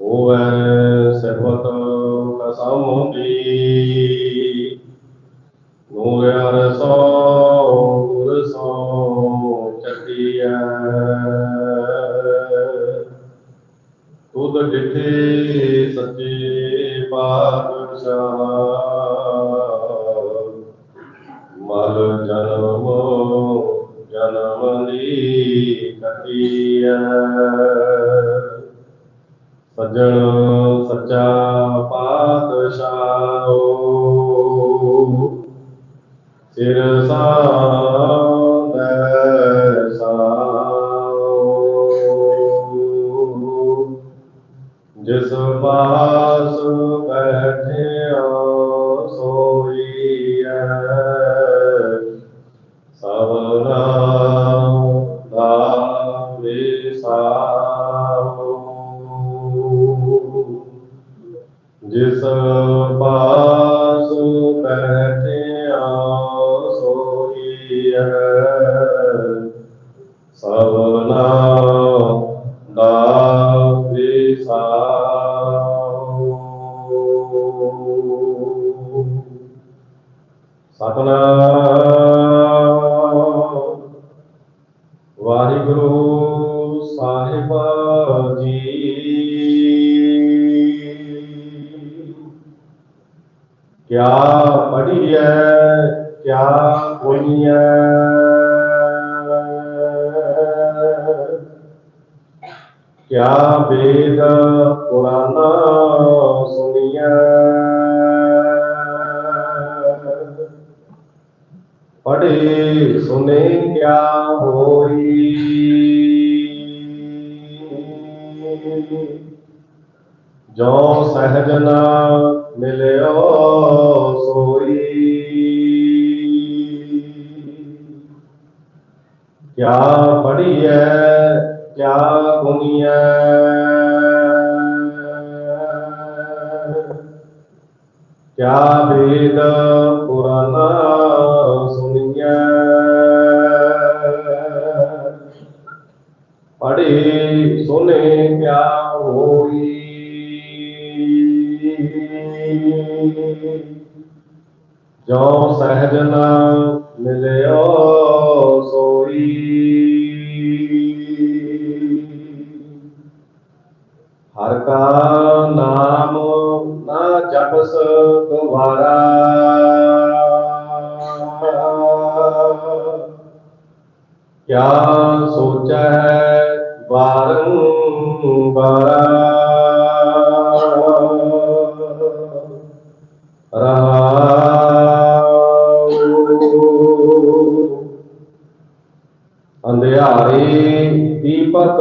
ਹੋਵੇ ਸਰਬਤ ਕਸਮੁਦੀ ਨੂਰ ਮਲ ਜਨਮੋ ਜਨਮ ਦੀ ਕਟੀਐ। ਸਜਣ ਸੱਚਾ ਪਾਤਸ਼ਾਹ ਸਿਰ ਸਾਧੈ ਸਾਉ ਜਿਸ ਪਾਸ ਬੈਠਿਆ ਸਤਨਾਮ। ਵਾਹਿਗੁਰੂ ਸਾਹਿਬ ਜੀ। ਕਿਆ ਪੜੀਐ ਕਿਆ ਹੋਈਐ ਕਿਆ ਵੇਦ ਪੁਰਾਣਾ ਸੁਣੀਐ। ਪੜੇ ਸੁਨੇ ਕਿਆ ਹੋਈ? ਜੋ ਸਹਿਜ ਮਿਲਿਓ ਸੋਈ। ਕਿਆ ਪੜੀਐ ਕਿਆ ਗੁਨੀਐ ਕਿਆ ਵੇਦ ਪੁਰਾਨਾ ਪੜੇ ਸੁਨੇ ਕਿਆ ਹੋਈ। ਜੋ ਸਹਿਜ ਨਾ ਮਿਲਿਓ ਸੋਈ। ਹਰ ਕਾ ਨਾਮ ਨਾ ਜਪਸ ਗਵਾਰਾ ਕਿਆ ਰਹਾਉ ਅੰਧਿਆਰੇ ਦੀਪਕ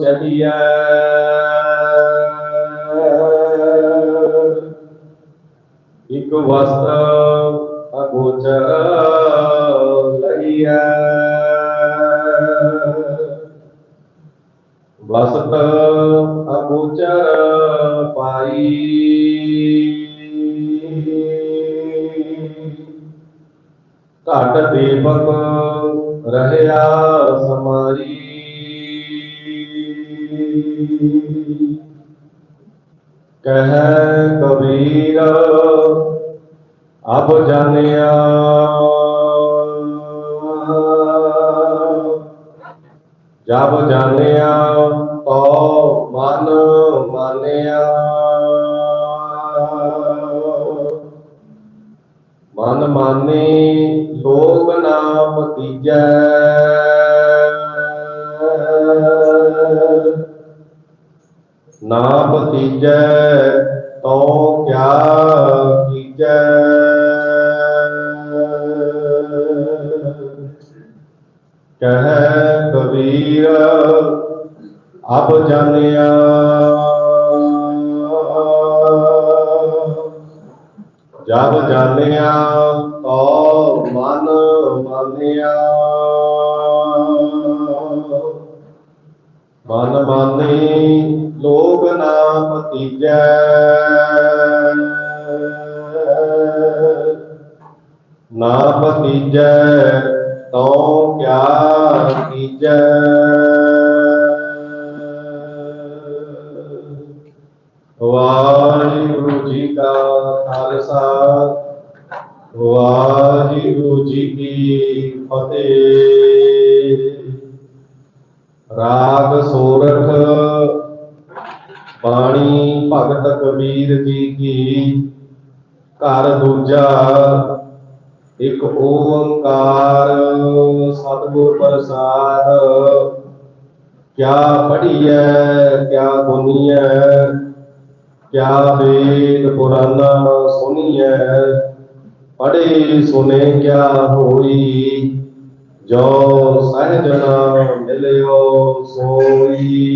ਚਲੀਐ ਇਕ ਵਸਤ ਅਗੋਚਰ ਲਈਐ। ਵਸਤ ਅਗੋਚਰ ਪਾਈ। ਘਟ ਦੀਪਕ ਰਹਿਆ ਸਮਾਰੀ। ਕਹਿ ਕਬੀਰ, ਅਬ ਜਾਣਿਆ। ਜਬ ਜਾਣਿਆ, ਤੋ ਮਨ ਮਾਨਿਆ। ਮਨ ਮਾਨੇ ਨਾਮ ਨਾ ਭਤੀਜੈ ਤੋ ਕਿਆ ਕੀਜੈ। ਕਹਿ ਕਬੀਰ ਅਬ ਜਾਣਿਆ ਜਬ ਜਾਣਿਆ ਤੋ ਮਨ ਮਾਨਿਆ। ਮਨ ਮਾਨੇ ਲੋਗ ਨਾ ਪਤੀਜੈ ਨਾ ਪਤੀਜੈ ਤਉ ਕਿਆ ਕੀਜੈ। ਜੀ ਕੀ ਫਤਿਹ। ਰਾਗ ਸੋਰਠ, ਬਾਣੀ ਭਗਤ ਕਬੀਰ ਜੀ ਕੀ। ਘਰ ਦੂਜਾ, ਇੱਕ ਓੰਕਾਰ, ਸਤਿਗੁਰ ਪ੍ਰਸਾਦ। ਕਿਆ ਪੜੀਐ ਕਿਆ ਗੁਨੀਐ ਕਿਆ ਵੇਦ ਪੁਰਾਨਾ ਸੁਣੀਐ ਪੜੇ ਸੁਨੇ ਕਿਆ ਹੋਈ? ਜੋ ਸਹਿਜ ਨਾਮ ਮਿਲਿਓ ਸੋਈ।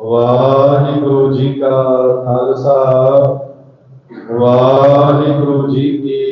ਵਾਹਿਗੁਰੂ ਜੀ ਕਾ ਖਾਲਸਾ, ਵਾਹਿਗੁਰੂ ਜੀ ਕੀ